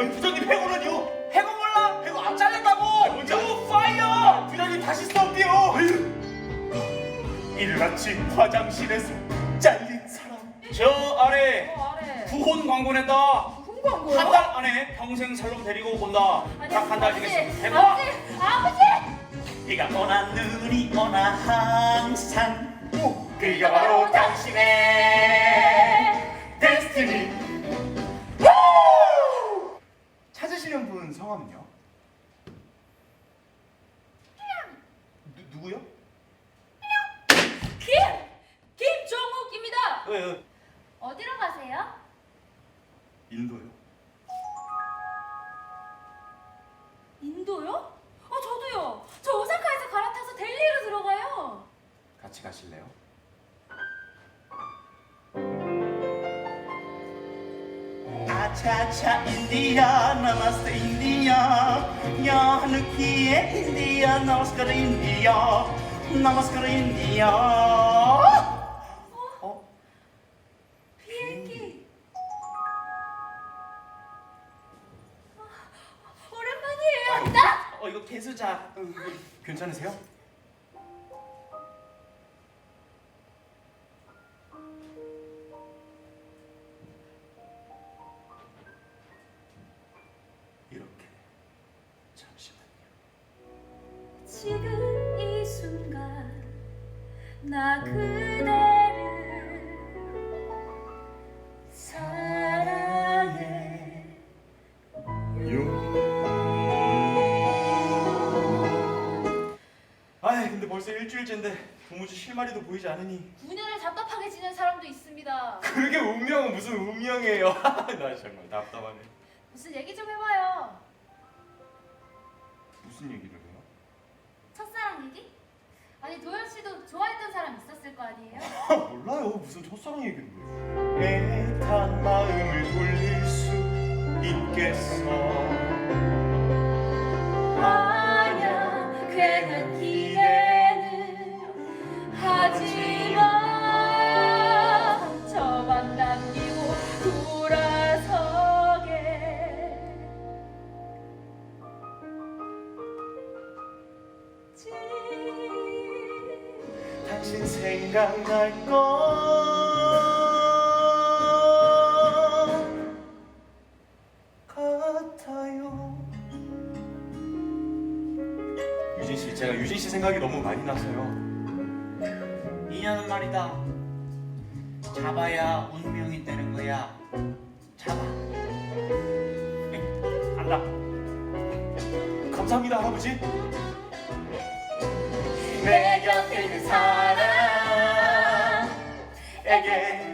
아니 부장님 해고는요? 해고 몰라? 해고 안 잘렸다고. 뭔지 유 파이어. 부장님 다시. 이를 아침 화장실에서 잘린 사람. 저 아래 어, 아래. 구혼 광고 낸다. 무슨 광고요? 한 달 안에 평생 살롱 데리고 온다. 아니, 딱 한 달 아버지, 뒤겠어. 해봐. 아버지, 아버지. 비가 오나 눈이 오나 항상 오, 그가 바로 당신의 성함은요? 누, 누구요? 김 김종욱입니다. 왜, 왜? 어디로 가세요? 인도요. 인도요? 어 저도요. 저 오사카에서 갈아타서 델리로 들어가요. 같이 가실래요? 아차차 인디아 나마스테 인디아 야누키에 인디아 나마스카르 인디아 나마스카르 인디아 어? 비행기. 아, 오랜만이에요. 나 어 이거 개수자. 괜찮으세요? 지금 이 순간 나 그대를 사랑해. 아, 근데 벌써 일주일째인데 도무지 실마리도 보이지 않으니 9년을 답답하게 지낸 사람도 있습니다. 그게 운명은 무슨 운명이에요? 나 정말 답답하네. 무슨 얘기 좀 해봐요. 무슨 얘기를? 첫사랑 얘기? 아니 도현 씨도 좋아했던 사람 있었을 거 아니에요? 아, 몰라요. 무슨 첫사랑 해요? 애탄 마음을 돌릴 수 있겠어. 당신 생각날 것 같아요. 유진 씨, 제가 유진 씨 생각이 너무 많이 나서요. 인연은 말이다. 잡아야 운명이 되는 거야. 잡아. 간다. 감사합니다, 할아버지. 내 곁에 있는 사람 again.